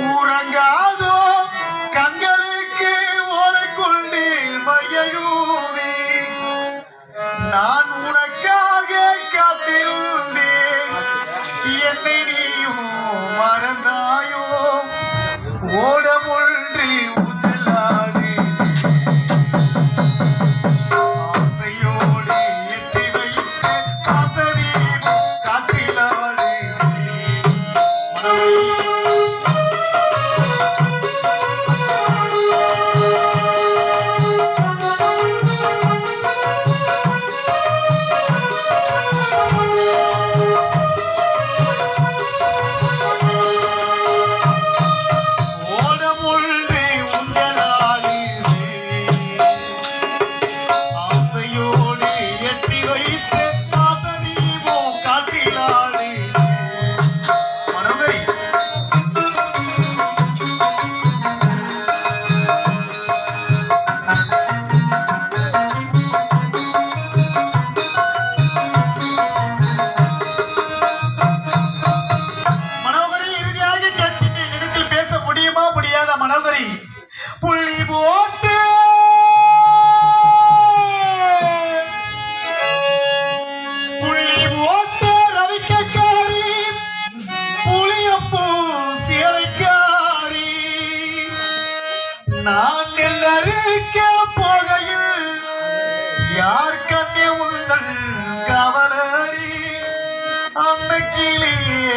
உறங்காதோ கண்களுக்கு ஓரைக்குள்ளி மையழூவி நான் உனக்காக காத்திருந்தேன். என்னை நீயும் மறந்தாயோ? ஓடமுள்ள மலராத மனதரி புள்ளி போட்டு. நான் எல்லாருக்க போகையில் யார் கண்ணே உங்கள் கவலடி? அன்னைக்கிலேயே